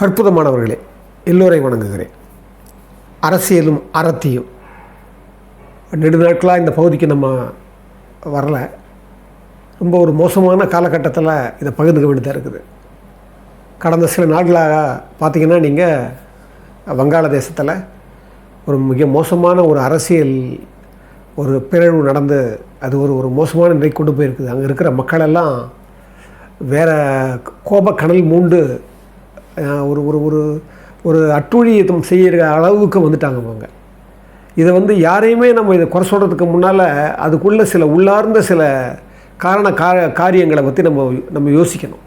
அற்புதமானவர்களே எல்லோரை வணங்குகிறேன். அரசியலும் அறத்தியும். நெடுநாட்களாக இந்த பகுதிக்கு நம்ம வரல. ரொம்ப ஒரு மோசமான காலகட்டத்தில் இதை பகிர்ந்துக்க வேண்டியதாக இருக்குது. கடந்த சில நாட்களாக பார்த்தீங்கன்னா நீங்கள் வங்காளதேசத்தில் ஒரு மிக மோசமான ஒரு அரசியல் ஒரு பிறழ்வு நடந்து அது ஒரு ஒரு மோசமான நிலை கொண்டு போயிருக்குது. அங்கே இருக்கிற மக்களெல்லாம் வேறு கோபக்கடல் மூண்டு ஒரு ஒரு ஒரு ஒரு அட்டுழியத்தம் செய்கிற அளவுக்கு வந்துட்டாங்க அவங்க இதை வந்து யாரையுமே நம்ம இதை குறை சொல்கிறதுக்கு முன்னால் அதுக்குள்ளே சில உள்ளார்ந்த சில காரண கா காரியங்களை பற்றி நம்ம நம்ம யோசிக்கணும்.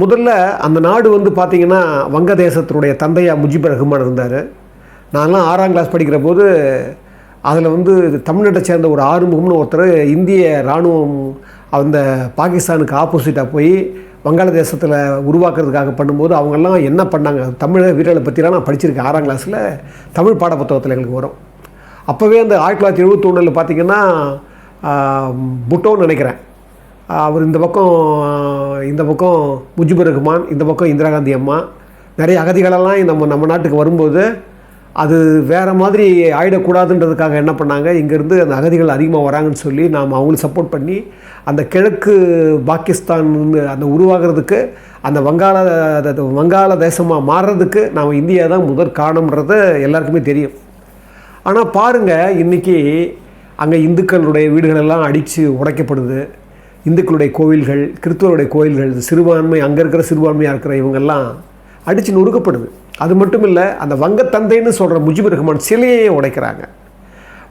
முதல்ல அந்த நாடு வந்து பார்த்திங்கன்னா வங்கதேசத்தினுடைய தந்தையா முஜிப் ரஹ்மான் இருந்தார். நான்லாம் ஆறாம் கிளாஸ் படிக்கிற போது அதில் வந்து தமிழ்நாட்டை சேர்ந்த ஒரு ஆறுமுகம்னு ஒருத்தர் இந்திய இராணுவம் அந்த பாகிஸ்தானுக்கு ஆப்போசிட்டாக போய் வங்காளதேசத்தில் உருவாக்குறதுக்காக பண்ணும்போது அவங்கெல்லாம் என்ன பண்ணாங்க? தமிழக வீரர்களை பற்றிலாம் நான் படிச்சிருக்கேன் ஆறாம் கிளாஸில் தமிழ் பாட புத்தகத்தில் எங்களுக்கு வரும். அப்போவே அந்த ஆயிரத்தி தொள்ளாயிரத்தி எழுபத்தொன்னில் பார்த்தீங்கன்னா புட்டோன்னு நினைக்கிறேன். அவர் இந்த பக்கம் இந்த பக்கம் முஜிபுர் ரஹ்மான் இந்த பக்கம் இந்திரா காந்தி அம்மா. நிறைய அகதிகளெல்லாம் நம்ம நம்ம நாட்டுக்கு வரும்போது அது வேறு மாதிரி ஆயிடக்கூடாதுன்றதுக்காக என்ன பண்ணாங்க? இங்கேருந்து அந்த அகதிகள் அதிகமாக வராங்கன்னு சொல்லி நாம் அவங்களுக்கு சப்போர்ட் பண்ணி அந்த கிழக்கு பாகிஸ்தான் அந்த உருவாகிறதுக்கு அந்த வங்காள வங்காள தேசமாக மாறுறதுக்கு நாம் இந்தியா தான் முதற் காரணம்ன்றது எல்லாருக்குமே தெரியும். ஆனால் பாருங்கள் இன்றைக்கி அங்கே இந்துக்களுடைய வீடுகளெல்லாம் அடித்து உடைக்கப்படுது. இந்துக்களுடைய கோவில்கள் கிறிஸ்துவருடைய கோவில்கள் சிறுபான்மை அங்கே இருக்கிற சிறுபான்மையாக இருக்கிற இவங்கெல்லாம் அடித்து நொறுக்கப்படுது. அது மட்டும் இல்லை அந்த வங்கத்தந்தைன்னு சொல்கிற முஜிபுர் ரஹ்மான் சிலையே உடைக்கிறாங்க.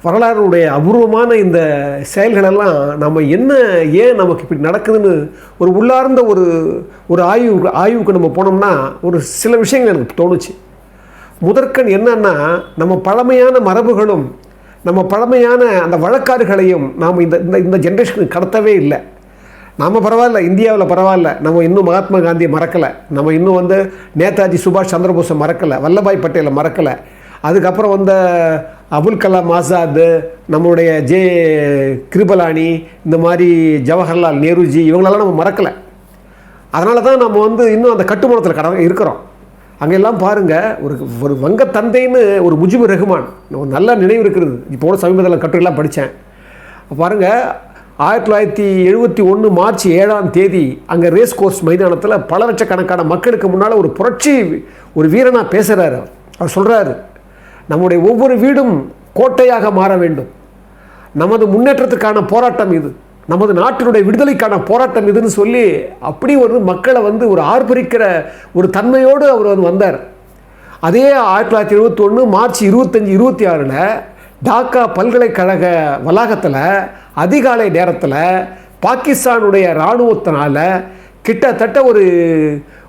வரலாறுடைய அபூர்வமான இந்த செயல்களெல்லாம் நம்ம என்ன ஏன் நமக்கு இப்படி நடக்குதுன்னு ஒரு உள்ளார்ந்த ஒரு ஒரு ஆய்வு ஆய்வுக்கு நம்ம போனோம்னா ஒரு சில விஷயங்கள் எனக்கு தோணுச்சு. முதற்கண் என்னன்னா நம்ம பழமையான மரபுகளும் நம்ம பழமையான அந்த வழக்காறுகளையும் நாம் இந்த இந்த இந்த ஜென்ரேஷனுக்கு கடத்தவே இல்லை. நாம் பரவாயில்ல இந்தியாவில் பரவாயில்ல. நம்ம இன்னும் மகாத்மா காந்தியை மறக்கலை. நம்ம இன்னும் வந்து நேதாஜி சுபாஷ் சந்திரபோஸை மறக்கலை. வல்லபாய் பட்டேலை மறக்கலை. அதுக்கப்புறம் வந்த அபுல் கலாம் ஆசாத் நம்மளுடைய ஜே கிருபலானி இந்த மாதிரி ஜவஹர்லால் நேருஜி இவங்களெல்லாம் நம்ம மறக்கலை. அதனால தான் நம்ம வந்து இன்னும் அந்த கட்டுமானத்தில் கட இருக்கிறோம். அங்கெல்லாம் பாருங்கள் ஒரு ஒரு வங்க தந்தைன்னு ஒரு முஜிபு ரஹ்மான் ஒரு நல்ல நினைவு இருக்கிறது. இப்போ கூட சமீபத்தில் கட்டுரைலாம் படித்தேன். பாருங்கள் ஆயிரத்தி தொள்ளாயிரத்தி எழுபத்தி ஒன்று மார்ச் ஏழாம் தேதி அங்கே ரேஸ் கோர்ஸ் மைதானத்தில் பல லட்சக்கணக்கான மக்களுக்கு முன்னால் ஒரு புரட்சி ஒரு வீரனாக பேசுகிறாரு அவர். அவர் சொல்கிறாரு நம்முடைய ஒவ்வொரு வீடும் கோட்டையாக மாற வேண்டும். நமது முன்னேற்றத்துக்கான போராட்டம் இது. நமது நாட்டினுடைய விடுதலைக்கான போராட்டம் இதுன்னு சொல்லி அப்படி ஒரு மக்களை வந்து ஒரு ஆர்ப்பரிக்கிற ஒரு தன்மையோடு அவர் வந்து வந்தார். அதே ஆயிரத்தி தொள்ளாயிரத்தி எழுபத்தொன்று மார்ச் இருபத்தஞ்சி இருபத்தி ஆறில் டாக்கா பல்கலைக்கழக வளாகத்தில் அதிகாலை நேரத்தில் பாகிஸ்தானுடைய இராணுவத்தினால் கிட்டத்தட்ட ஒரு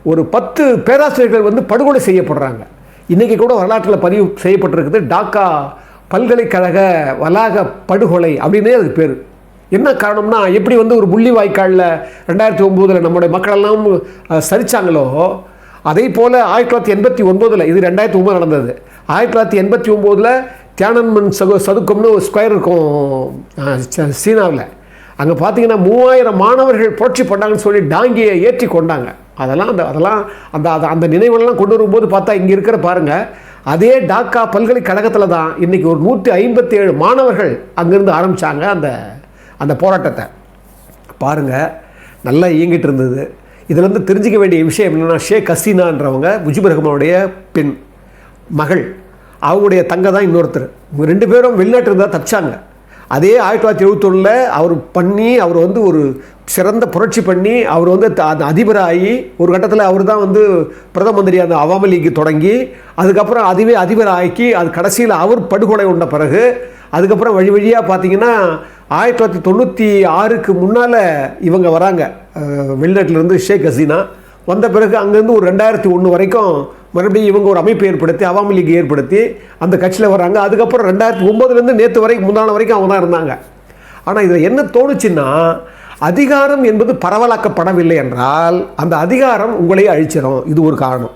ஒரு பத்து பேராசிரியர்கள் வந்து படுகொலை செய்யப்படுறாங்க. இன்றைக்கி கூட வரலாற்றில் பதிவு செய்யப்பட்டிருக்குது டாக்கா பல்கலைக்கழக வளாக படுகொலை அப்படின்னே அதுக்கு பேர். என்ன காரணம்னா எப்படி வந்து ஒரு புள்ளி வாய்க்காலில் ரெண்டாயிரத்தி ஒம்போதில் நம்முடைய மக்களெல்லாம் அஹ், சரிச்சாங்களோ அதே போல் ஆயிரத்தி தொள்ளாயிரத்தி எண்பத்தி ஒம்போதில் இது ரெண்டாயிரத்தி ஒம்பது நடந்தது. ஆயிரத்தி தொள்ளாயிரத்தி எண்பத்தி ஒம்போதில் தியானன்மன் சது சதுக்கம்னு ஒரு ஸ்கொயர் இருக்கும். ச- சீனாவில். அங்கே பார்த்தீங்கன்னா மூவாயிரம் மாணவர்கள் புரட்சி பண்ணாங்கன்னு சொல்லி டாங்கியை ஏற்றி கொண்டாங்க. அதெல்லாம் அந்த அதெல்லாம் அந்த அந்த அந்த நினைவெல்லாம் கொண்டு வரும்போது பார்த்தா இங்கே இருக்கிற பாருங்கள் அதே டாக்கா பல்கலைக்கழகத்தில் தான் இன்றைக்கி ஒரு நூற்றி ஐம்பத்தி ஏழு மாணவர்கள் அங்கேருந்து ஆரம்பித்தாங்க அந்த அந்த போராட்டத்தை. பாருங்கள் நல்லா இயங்கிட்டு இருந்தது. இதில் தெரிஞ்சிக்க வேண்டிய விஷயம் என்னென்னா ஷேக் ஹசீனான்றவங்க முஜிபுர் ரஹ்மானுடைய பெண் மகள். அவங்களுடைய தங்க தான் இன்னொருத்தர். இவங்க ரெண்டு பேரும் வெளிநாட்டு இருந்தால் தப்பிச்சாங்க அதே ஆயிரத்தி தொள்ளாயிரத்தி எழுபத்தொன்னில் அவர் பண்ணி அவர் வந்து ஒரு சிறந்த புரட்சி பண்ணி அவர் வந்து த- அந்த அதிபராகி ஒரு கட்டத்தில் அவர் தான் வந்து பிரதம மந்திரி அந்த அவாமி லீக் தொடங்கி அதுக்கப்புறம் அதுவே அதிபர் ஆக்கி அது கடைசியில் அவர் படுகொலை உண்ட பிறகு அதுக்கப்புறம் வழி வழியாக பார்த்தீங்கன்னா ஆயிரத்தி தொள்ளாயிரத்தி தொண்ணூற்றி ஆறுக்கு முன்னால் இவங்க வராங்க. வெளிநாட்டிலேருந்து ஷேக் ஹசீனா. வந்த பிறகு அங்கேருந்து ஒரு ரெண்டாயிரத்தி ஒன்று வரைக்கும் மறுபடியும் இவங்க ஒரு அமைப்பு ஏற்படுத்தி அவாமி லீக் ஏற்படுத்தி அந்த கட்சியில் வராங்க அதுக்கப்புறம் ரெண்டாயிரத்தி ஒம்போதுலேருந்து நேற்று வரைக்கும் முந்தான வரைக்கும் அவங்க தான் இருந்தாங்க. ஆனால் இதில் என்ன தோணுச்சுன்னா அதிகாரம் என்பது பரவலாக்கப்படவில்லை என்றால் அந்த அதிகாரம் உங்களையே அழிச்சிடும் இது ஒரு காரணம்.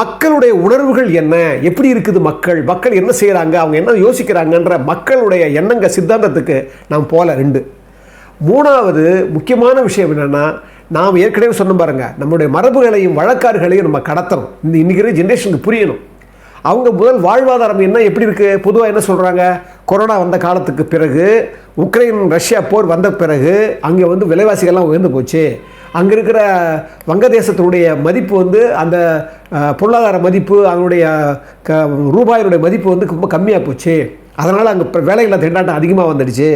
மக்களுடைய உணர்வுகள் என்ன? எப்படி இருக்குது மக்கள்? மக்கள் என்ன செய்கிறாங்க அவங்க என்ன யோசிக்கிறாங்கன்ற மக்களுடைய எண்ணங்க சித்தாந்தத்துக்கு நாம் போகல ரெண்டு. மூணாவது முக்கியமான விஷயம் என்னென்னா நாம் ஏற்கனவே சொன்ன பாருங்க நம்முடைய மரபுகளையும் வழக்காறுகளையும் நம்ம கடத்தணும். இந்த இன்றைக்கிற ஜென்ரேஷனுக்கு புரியணும். அவங்க முதல் வாழ்வாதாரம் என்ன எப்படி இருக்குது பொதுவாக என்ன சொல்கிறாங்க கொரோனா வந்த காலத்துக்கு பிறகு உக்ரைன் ரஷ்யா போர் வந்த பிறகு அங்கே வந்து விலைவாசிகள்லாம் உயர்ந்து போச்சு. அங்கே இருக்கிற வங்கதேசத்தினுடைய மதிப்பு வந்து அந்த பொருளாதார மதிப்பு அதனுடைய க ரூபாயினுடைய மதிப்பு வந்து ரொம்ப கம்மியாக போச்சு. அதனால் அங்கே இப்போ வேலையில்லா திண்டாட்டம் அதிகமாக வந்துடுச்சு.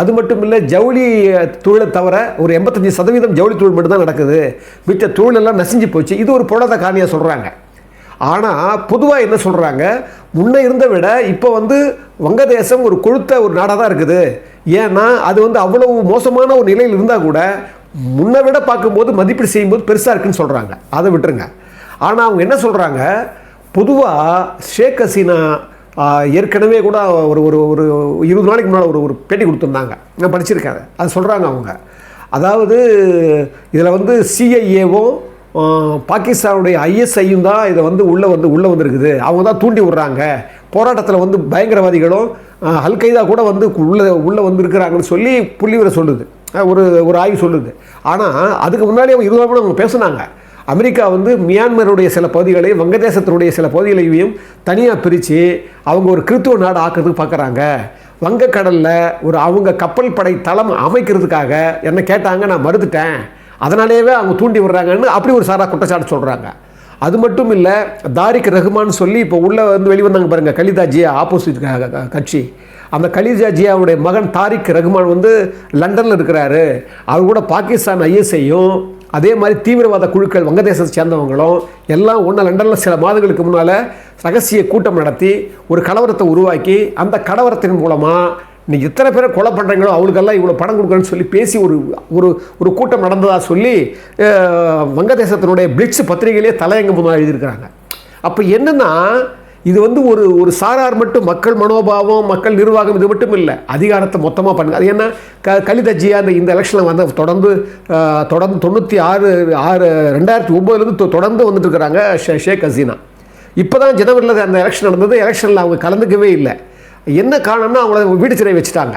அது மட்டும் இல்லை ஜவுளி தொழிலை தவிர ஒரு எண்பத்தஞ்சு சதவீதம் ஜவுளி தொழில் மட்டும்தான் நடக்குது. மிச்ச தொழிலெல்லாம் நசிஞ்சு போச்சு. இது ஒரு பொருளாதார காரணியாக சொல்கிறாங்க ஆனால் பொதுவாக என்ன சொல்கிறாங்க முன்னே இருந்த விட இப்போ வந்து வங்கதேசம் ஒரு கொழுத்த ஒரு நாடாக தான் இருக்குது. ஏன்னா அது வந்து அவ்வளவு மோசமான ஒரு நிலையில் இருந்தால் கூட முன்னை விட பார்க்கும்போது மதிப்பீடு செய்யும்போது பெருசாக இருக்குன்னு சொல்கிறாங்க அதை விட்டுருங்க. ஆனால் அவங்க என்ன சொல்கிறாங்க பொதுவாக ஷேக் ஹசீனா ஏற்கனவே கூட ஒரு ஒரு ஒரு இருபது நாளைக்கு முன்னால் ஒரு ஒரு பேட்டி கொடுத்துருந்தாங்க. நான் படிச்சிருக்கேன் அது. சொல்கிறாங்க அவங்க. அதாவது இதில் வந்து சிஐஏவும் பாகிஸ்தானுடைய ஐஎஸ்ஐயும் தான் இதை வந்து உள்ளே வந்து உள்ளே வந்திருக்குது. அவங்க தான் தூண்டி விடுறாங்க. போராட்டத்தில் வந்து பயங்கரவாதிகளும் அல்கைதா கூட வந்து உள்ளே உள்ளே வந்திருக்கிறாங்கன்னு சொல்லி புள்ளிவரை சொல்லுது. ஒரு ஒரு ஆய்வு சொல்லுது. ஆனால் அதுக்கு முன்னாடி அவங்க இருபது அவங்க பேசுனாங்க. அமெரிக்கா வந்து மியான்மருடைய சில பகுதிகளையும் வங்கதேசத்தினுடைய சில பகுதிகளையும் தனியாக பிரித்து அவங்க ஒரு கிறித்துவ நாடு ஆக்கிறதுக்கு பார்க்குறாங்க வங்கக்கடலில் ஒரு அவங்க கப்பல் படை தளம் அமைக்கிறதுக்காக என்னை கேட்டாங்க நான் மறுத்துட்டேன். அதனாலேயே அவங்க தூண்டி விடுறாங்கன்னு அப்படி ஒரு சாரா குற்றச்சாட்டு சொல்கிறாங்க அது மட்டும் இல்லை தாரிக் ரஹ்மான் சொல்லி இப்போ உள்ளே வந்து வெளிவந்தாங்க பாருங்கள் கலிதா ஜியா ஆப்போசிட் கட்சி. அந்த கலிதா ஜியாவுடைய மகன் தாரிக் ரஹ்மான் வந்து லண்டனில் இருக்கிறாரு. அவர் கூட பாகிஸ்தான் ஐஎஸ்ஐயும் அதே மாதிரி தீவிரவாத குழுக்கள் வங்கதேசத்தை சேர்ந்தவங்களும் எல்லாம் ஒன்று லண்டனில் சில மாதங்களுக்கு முன்னால் ரகசிய கூட்டம் நடத்தி ஒரு கலவரத்தை உருவாக்கி அந்த கலவரத்தின் மூலமாக நீ எத்தனை பேரை கொலை பண்ணுறீங்களோ அவங்களுக்கெல்லாம் இவ்வளோ பணம் கொடுக்குறேன்னு சொல்லி பேசி ஒரு ஒரு ஒரு கூட்டம் நடந்ததாக சொல்லி வங்கதேசத்தினுடைய பிளிட்ஸ் பத்திரிகையிலே தலையங்கம் முதல் எழுதியிருக்கிறாங்க. அப்போ என்னென்னா இது வந்து ஒரு ஒரு சாரார் மட்டும் மக்கள் மனோபாவம் மக்கள் நிர்வாகம் இது மட்டும் இல்லை. அதிகாரத்தை மொத்தமாக பண்ணுங்க. அது என்ன? க கலிதஜியா அந்த இந்த எலெக்ஷனில் வந்து தொடர்ந்து தொடர்ந்து தொண்ணூற்றி ஆறு ஆறு ரெண்டாயிரத்தி ஒம்போதுலேருந்து தொடர்ந்து வந்துட்டு இருக்கிறாங்க ஷே- ஷேக் ஹசீனா. இப்போ தான் ஜனவரியில் அந்த எலெக்ஷன் நடந்தது. எலெக்ஷனில் அவங்க கலந்துக்கவே இல்லை. என்ன காரணம்னா அவங்கள வீடு சிறை வச்சுட்டாங்க.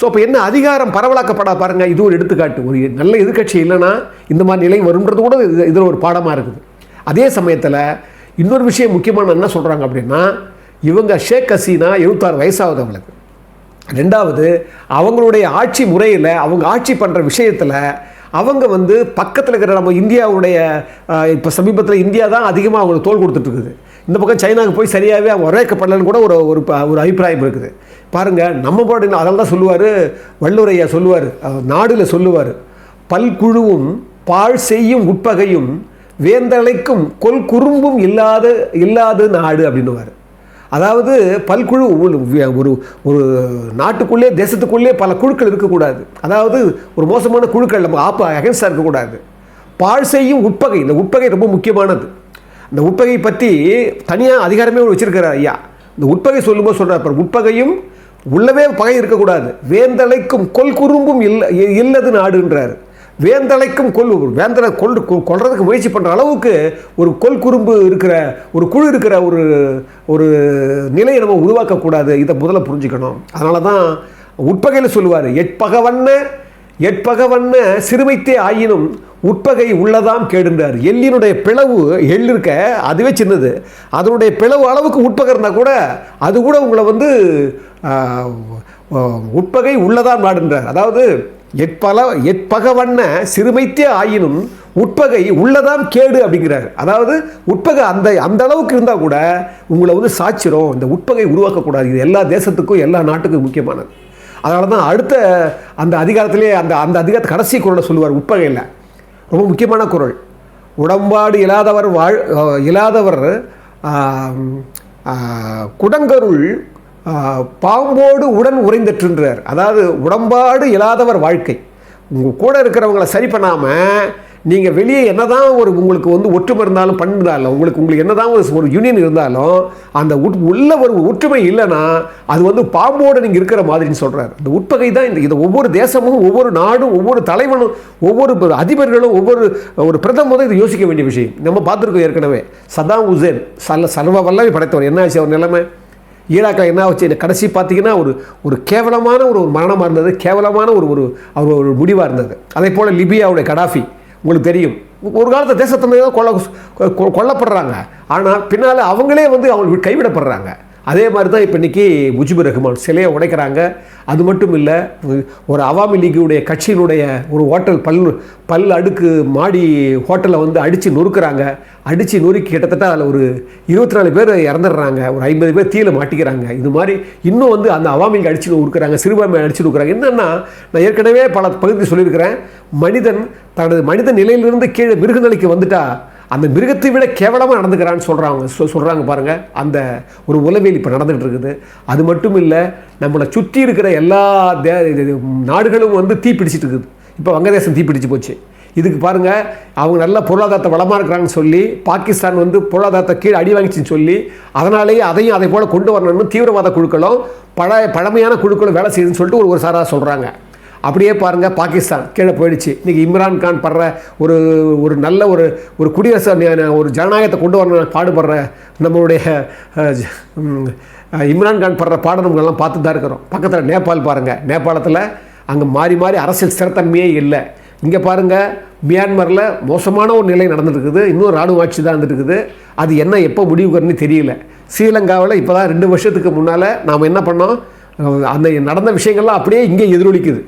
ஸோ அப்போ என்ன அதிகாரம் பரவலாக்கப்படா பாருங்கள் இது ஒரு எடுத்துக்காட்டு. ஒரு நல்ல எதிர்க்கட்சி இல்லைன்னா இந்த மாதிரி நிலை வரும்ன்றது கூட இது இதில் ஒரு பாடமாக இருக்குது. அதே சமயத்தில் இன்னொரு விஷயம் முக்கியமான என்ன சொல்கிறாங்க அப்படின்னா இவங்க ஷேக் ஹசீனா எழுபத்தாறு வயசாகுது அவங்களுக்கு. ரெண்டாவது அவங்களுடைய ஆட்சி முறையில் அவங்க ஆட்சி பண்ணுற விஷயத்தில் அவங்க வந்து பக்கத்தில் இருக்கிற நம்ம இந்தியாவுடைய இப்போ சமீபத்தில் இந்தியா தான் அதிகமாக அவங்களுக்கு தோல் கொடுத்துட்ருக்குது. இந்த பக்கம் சைனாவுக்கு போய் சரியாகவே அவங்க வரவேற்கப்படலன்னு கூட ஒரு ஒரு ப- ஒரு அபிப்பிராயம் இருக்குது. பாருங்கள் நம்ம பாடு அதெல்லாம் தான் சொல்லுவார் வள்ளுவரையா சொல்லுவார் நாடில் சொல்லுவார் பல்குழுவும் பாழ் செய்யும் உட்பகையும் வேந்தலைக்கும் கொல் குறும்பும் இல்லாத இல்லாத நாடு அப்படின்னுவார். அதாவது பல்குழு ஒரு ஒரு நாட்டுக்குள்ளே தேசத்துக்குள்ளே பல குழுக்கள் இருக்கக்கூடாது. அதாவது ஒரு மோசமான குழுக்கள் நம்ம ஆப்ப அகென்ஸ்டாக இருக்கக்கூடாது. பாழ் செய்யும் உட்பகை இந்த உட்பகை ரொம்ப முக்கியமானது. இந்த உட்பகை பற்றி தனியாக அதிகாரமே வச்சுருக்கிறார் ஐயா. இந்த உட்பகை சொல்லும்போது சொல்கிறார் அப்புறம் உட்பகையும் உள்ளவே பகை இருக்கக்கூடாது. வேந்தலைக்கும் கொல் குறும்பும் இல்லை இல்லது நாடுன்றார். வேந்தலைக்கும் கொல் வேந்தலை கொல் கொ- முயற்சி பண்ணுற அளவுக்கு ஒரு கொல் குறும்பு இருக்கிற ஒரு குழு இருக்கிற ஒரு ஒரு நிலையை நம்ம உருவாக்கக்கூடாது. இதை முதல்ல புரிஞ்சுக்கணும். அதனால தான் உட்பகையில் சொல்லுவார் எட்பகவண்ண எட்பகவண்ண சிறுமைத்தே ஆயினும் உட்பகை உள்ளதாம் கேடுன்றார். எள்ளினுடைய பிளவு எள் இருக்க அதுவே சின்னது. அதனுடைய பிளவு அளவுக்கு உட்பகை இருந்தால் கூட அது கூட உங்களை வந்து உட்பகை உள்ளதாம் நாடுன்றார். அதாவது எட்பல எட்பகவண்ண சிறுமைத்தே ஆயினும் உட்பகை உள்ளதாம் கேடு அப்படிங்கிறார். அதாவது உட்பகை அந்த அந்த அளவுக்கு இருந்தால் கூட உங்களை வந்து சாச்சிரும் இந்த உட்பகை உருவாக்கக்கூடாது. இது எல்லா தேசத்துக்கும் எல்லா நாட்டுக்கும் முக்கியமானது. அதனால தான் அடுத்த அந்த அதிகாரத்திலே அந்த அந்த அதிகாரத்தை கடைசி குரலை சொல்லுவார் உட்பகையில் ரொம்ப முக்கியமான குரல். உடம்பாடு இல்லாதவர் வாழ் இல்லாதவர் குடங்கருள் பாம்போடு உடன் உறைந்தற்றுன்றார். அதாவது உடம்பாடு இல்லாதவர் வாழ்க்கை. உங்கள் கூட இருக்கிறவங்கள சரி பண்ணாமல் நீங்கள் வெளியே என்னதான் ஒரு உங்களுக்கு வந்து ஒற்றுமை இருந்தாலும் பண்ணிருந்தாலும் உங்களுக்கு உங்களுக்கு என்னதான் ஒரு ஒரு யூனியன் இருந்தாலும் அந்த உட் உள்ள ஒரு ஒற்றுமை இல்லைன்னா அது வந்து பாம்போடு நீங்கள் இருக்கிற மாதிரின்னு சொல்கிறார் இந்த உட்பகை தான் இந்த இதை ஒவ்வொரு தேசமும் ஒவ்வொரு நாடும் ஒவ்வொரு தலைவனும் ஒவ்வொரு அதிபர்களும் ஒவ்வொரு ஒரு பிரதமரும் இதை யோசிக்க வேண்டிய விஷயம். நம்ம பார்த்துருக்கோம் ஏற்கனவே. சதாம் உசேன் சல்ல சர்வ வல்லமை படைத்தவர். என்ன ஆச்சு அவர் நிலைமை? ஈராக்கில் என்ன ஆச்சு? கடைசி பார்த்தீங்கன்னா ஒரு ஒரு கேவலமான ஒரு ஒரு மரணமாக இருந்தது. கேவலமான ஒரு ஒரு அவர் ஒரு முடிவாக இருந்தது. அதே போல் லிபியாவுடைய கடாஃபி உங்களுக்கு தெரியும். ஒரு காலத்தில் தேசத்தந்தையாக கொல்ல கொ- கொல்லப்படுறாங்க. ஆனால் பின்னால் அவங்களே வந்து அவங்க கைவிடப்படுறாங்க. அதே மாதிரி தான் இப்போ இன்றைக்கி முஜிபுர் ரஹ்மான் சிலையை உடைக்கிறாங்க. அது மட்டும் இல்லை ஒரு அவாமி லீகுடைய கட்சியினுடைய ஒரு ஹோட்டல் பல் பல் அடுக்கு மாடி ஹோட்டலை வந்து அடித்து நொறுக்கிறாங்க. அடித்து நொறுக்கி கிட்டத்தட்ட அதில் ஒரு இருபத்தி நாலு பேர் இறந்துடுறாங்க. ஒரு ஐம்பது பேர் தீயில மாட்டிக்கிறாங்க. இது மாதிரி இன்னும் வந்து அந்த அவாமிக்கு அடித்து அடிச்சு சிறுபான்மை அடித்து நொறுக்கிறாங்க. என்னென்னா நான் ஏற்கனவே பல பகுதி சொல்லியிருக்கிறேன் மனிதன் தனது மனித நிலையிலிருந்து கீழே மிருகநிலைக்கு வந்துட்டா அந்த மிருகத்தை விட கேவலமாக நடந்துக்கிறான்னு சொல்கிறாங்க சொ சொல்கிறாங்க பாருங்கள் அந்த ஒரு உளவியல் இப்போ நடந்துகிட்டு இருக்குது. அது மட்டும் இல்லை நம்மளை சுற்றி இருக்கிற எல்லா தே இது- நாடுகளும் வந்து தீ பிடிச்சிட்டு இருக்குது. இப்போ வங்கதேசம் தீ பிடிச்சி போச்சு. இதுக்கு பாருங்கள் அவங்க நல்ல பொருளாதாரத்தை வளமாக இருக்கிறாங்கன்னு சொல்லி பாகிஸ்தான் வந்து பொருளாதாரத்தை கீழே அடி வாங்கிச்சின்னு சொல்லி அதனாலேயே அதையும் அதை போல் கொண்டு வரணும்னு தீவிரவாத குழுக்களும் பழைய பழமையான குழுக்களும் வேலை செய்யுதுன்னு சொல்லிட்டு ஒரு ஒரு சாராக சொல்கிறாங்க அப்படியே பாருங்கள் பாகிஸ்தான் கீழே போயிடுச்சு. இன்றைக்கி இம்ரான் கான் படுற ஒரு ஒரு நல்ல ஒரு ஒரு குடியரசு ஒரு ஜனநாயகத்தை கொண்டு வரணும் பாடுபடுற நம்மளுடைய இம்ரான்கான் இம்ரான் கான் படுற பாடம் நம்ம பார்த்து தான் இருக்கிறோம். பக்கத்தில் நேபாள் பாருங்கள் நேபாளத்தில் அங்கே மாறி மாறி அரசியல் ஸ்திரத்தன்மையே இல்லை. இங்கே பாருங்கள் மியான்மரில் மோசமான ஒரு நிலை நடந்துருக்குது. இன்னும் ராணுவ ஆட்சி தான் இருந்துருக்குது. அது என்ன எப்போ முடிவுக்குன்னு தெரியல. ஸ்ரீலங்காவில் இப்போ தான் ரெண்டு வருஷத்துக்கு முன்னால் நாம் என்ன பண்ணோம்? அந்த நடந்த விஷயங்கள்லாம் அப்படியே இங்கே எதிரொலிக்குது.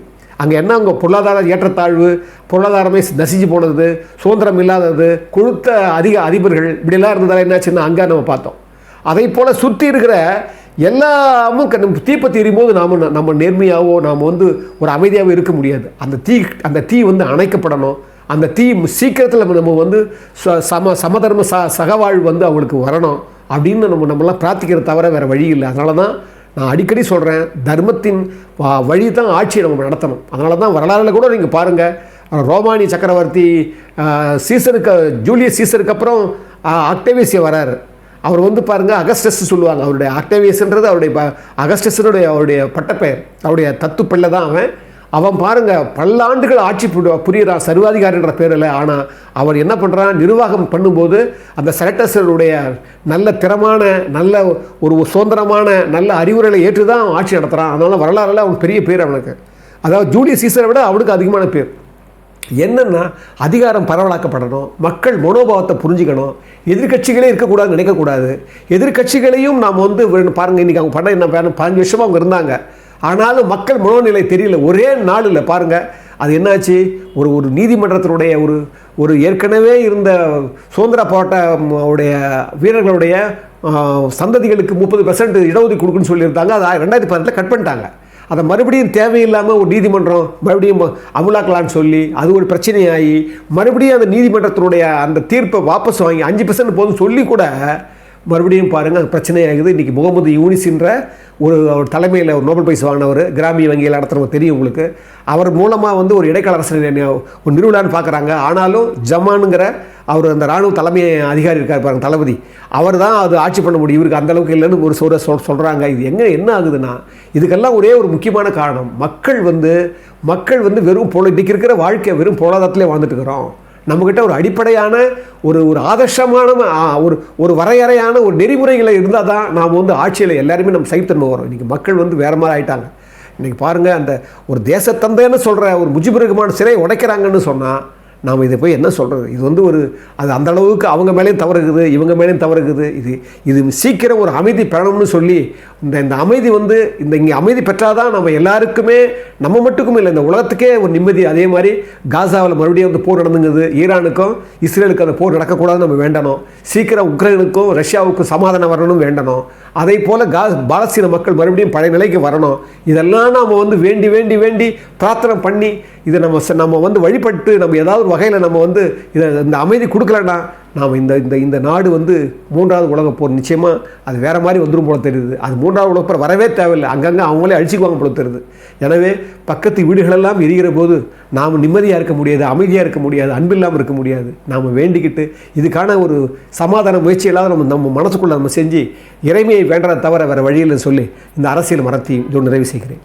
அங்கே என்ன அங்கே பொருளாதார ஏற்றத்தாழ்வு பொருளாதாரமே நசிஞ்சு போனது சுதந்திரம் இல்லாதது கொழுத்த அதிக அதிபர்கள் இப்படிலாம் இருந்ததால் என்னாச்சுன்னா அங்கே நம்ம பார்த்தோம். அதை போல் சுற்றி இருக்கிற எல்லாமும் க- நம்ம தீப்பத்தி எரியும்போது நாம் நம்ம நேர்மையாகவோ நாம் வந்து ஒரு அமைதியாகவோ இருக்க முடியாது. அந்த தீ அந்த தீ வந்து அணைக்கப்படணும். அந்த தீ சீக்கிரத்தில் நம்ம- வந்து ச- சம சமதர்ம ச சகவாழ்வு வந்து அவங்களுக்கு வரணும். அப்படின்னு நம்ம நம்மளாம் பிரார்த்திக்கிறத தவிர வேறு வழி இல்லை. அதனால தான் நான் அடிக்கடி சொல்கிறேன் தர்மத்தின் வ- வழி தான் ஆட்சியை நம்ம நடத்தணும். அதனால தான் வரலாறுல கூட நீங்கள் பாருங்கள் ரோமானி சக்கரவர்த்தி சீசனுக்கு ஜூலியஸ் சீசருக்கு அப்புறம் ஆஹ், வரார் வராரு. அவர் வந்து பாருங்கள் அகஸ்டஸ் சொல்லுவாங்க. அவருடைய அக்டேவியஸ்ன்றது அவருடைய ப- அகஸ்டஸனுடைய அவருடைய பட்டப்பெயர். அவருடைய தத்து பிள்ளை தான் அவன். அவன் பாருங்கள் பல்லாண்டுகள் ஆட்சி புரியுறான் சர்வாதிகாரின்ற பேரில் ஆனால் அவர் என்ன பண்ணுறான் நிர்வாகம் பண்ணும்போது அந்த செலக்டர்ஸருடைய நல்ல திறமான நல்ல ஒரு சுதந்திரமான நல்ல அறிவுரைகளை ஏற்று தான் ஆட்சி நடத்துகிறான் அதனால் வரலாறுல அவன் பெரிய பேர் அவனுக்கு. அதாவது ஜூலியஸ் சீசரை விட அவனுக்கு அதிகமான பேர். என்னென்னா அதிகாரம் பரவலாக்கப்படணும் மக்கள் மனோபாவத்தை புரிஞ்சுக்கணும் எதிர்க்கட்சிகளே இருக்கக்கூடாதுன்னு நினைக்கக்கூடாது. எதிர்க்கட்சிகளையும் நாம் வந்து பாருங்கள் பாருங்க அவங்க பண்ண என்ன வேணும் பதினஞ்சு வருஷமாக அவங்க இருந்தாங்க. ஆனாலும் மக்கள் மனோநிலை தெரியல. ஒரே நாளில் பாருங்கள் அது என்னாச்சு? ஒரு ஒரு நீதிமன்றத்தினுடைய ஒரு ஒரு ஏற்கனவே இருந்த சுதந்திர போராட்ட உடைய வீரர்களுடைய சந்ததிகளுக்கு முப்பது பெர்சன்ட் இடஒதுக்கீடு கொடுக்குன்னு சொல்லியிருந்தாங்க. அதை ரெண்டாயிரத்தி பதினெட்டில் கட் பண்ணிட்டாங்க. அதை மறுபடியும் தேவையில்லாமல் ஒரு நீதிமன்றம் மறுபடியும் அமுலாக்கலான்னு சொல்லி அது ஒரு பிரச்சனையாகி மறுபடியும் அந்த நீதிமன்றத்தினுடைய அந்த தீர்ப்பை வாபஸ் வாங்கி அஞ்சு பெர்சன்ட் போதும் சொல்லி கூட மறுபடியும் பாருங்கள் அது பிரச்சனையாகுது. இன்றைக்கி முகமது யூனிஸ்ன்ற ஒரு அவர் தலைமையில் ஒரு நோபல் பரிசு வாங்கினவர் கிராமிய வங்கியில் நடத்துகிறவங்க தெரியும் உங்களுக்கு. அவர் மூலமாக வந்து ஒரு இடைக்கால அரசு ஒரு நிறுவலான்னு பார்க்குறாங்க ஆனாலும் ஜமானுங்கிற அவர் அந்த ராணுவ தலைமை அதிகாரி இருக்கார் பாருங்க தளபதி. அவர் தான் அது ஆட்சி பண்ண முடியும். இவருக்கு அந்தளவுக்கு இல்லைன்னு ஒரு சொல்ற சொல் சொல்கிறாங்க இது எங்கே என்ன ஆகுதுன்னா இதுக்கெல்லாம் ஒரே ஒரு முக்கியமான காரணம். மக்கள் வந்து மக்கள் வந்து வெறும் பொருள் இன்றைக்கி இருக்கிற வாழ்க்கை வெறும் பொருளாதாரத்திலே வாழ்ந்துட்டு இருக்கிறோம். நம்மக்கிட்ட ஒரு அடிப்படையான ஒரு ஒரு ஆதர்ஷமான ஒரு ஒரு வரையறையான ஒரு நெறிமுறைகளை இருந்தால் தான் நாம் வந்து ஆட்சியில் எல்லாருமே நம்ம சைத்தன்மை வரும். இன்றைக்கி மக்கள் வந்து வேறு மாதிரி ஆயிட்டாங்க. இன்றைக்கி பாருங்கள் அந்த ஒரு தேசத்தந்தைன்னு சொல்கிற ஒரு முஜிபுர் ரஹ்மான் சிலை உடைக்கிறாங்கன்னு சொன்னால் நாம் இதை போய் என்ன சொல்கிறது இது வந்து ஒரு அது அந்த அளவுக்கு அவங்க மேலேயும் தவறு இருக்குது இவங்க மேலேயும் தவறு இருக்குது இது இது சீக்கிரம் ஒரு அமைதி பெறணும்னு சொல்லி இந்த இந்த அமைதி வந்து இந்த இங்கே அமைதி பெற்றாதான் நம்ம எல்லாருக்குமே நம்ம மட்டுக்கும் இல்லை இந்த உலகத்துக்கே ஒரு நிம்மதி. அதே மாதிரி காசாவில் மறுபடியும் வந்து போர் நடந்துங்குது. ஈரானுக்கும் இஸ்ரேலுக்கும் அந்த போர் நடக்கக்கூடாதுன்னு நம்ம வேண்டணும். சீக்கிரம் உக்ரைனுக்கும் ரஷ்யாவுக்கும் சமாதானம் வரணும்னு வேண்டணும். அதே போல் கா பாலஸ்தீன மக்கள் மறுபடியும் பழைய நிலைக்கு வரணும். இதெல்லாம் நாம் வந்து வேண்டி வேண்டி வேண்டி பிரார்த்தனை பண்ணி இதை நம்ம ச- நம்ம வந்து வழிபட்டு நம்ம ஏதாவது வகையில் நம்ம வந்து இதை இந்த அமைதி கொடுக்கலன்னா நாம் இந்த இந்த இந்த நாடு வந்து மூன்றாவது உலகப் போர். நிச்சயமாக அது வேறு மாதிரி வந்துடும் போல தெரியுது. அது மூன்றாவது உலகப் போர் வரவே தேவையில்லை. அங்கங்கே அவங்களே அழிச்சிக்குவாங்க போல தெரியுது. எனவே பக்கத்து வீடுகளெல்லாம் எரிகிற போது நாம் நிம்மதியாக இருக்க முடியாது அமைதியாக இருக்க முடியாது அன்பில்லாமல் இருக்க முடியாது. நாம் வேண்டிக்கிட்டு இதுக்கான ஒரு சமாதான முயற்சி இல்லாத நம்ம நம்ம மனசுக்குள்ளே நம்ம செஞ்சு இறைமையை வேண்டாத தவிர வேறு வழியில் சொல்லி இந்த அரசியல் மரத்தையும் இதோடு நிறைவு செய்கிறேன்.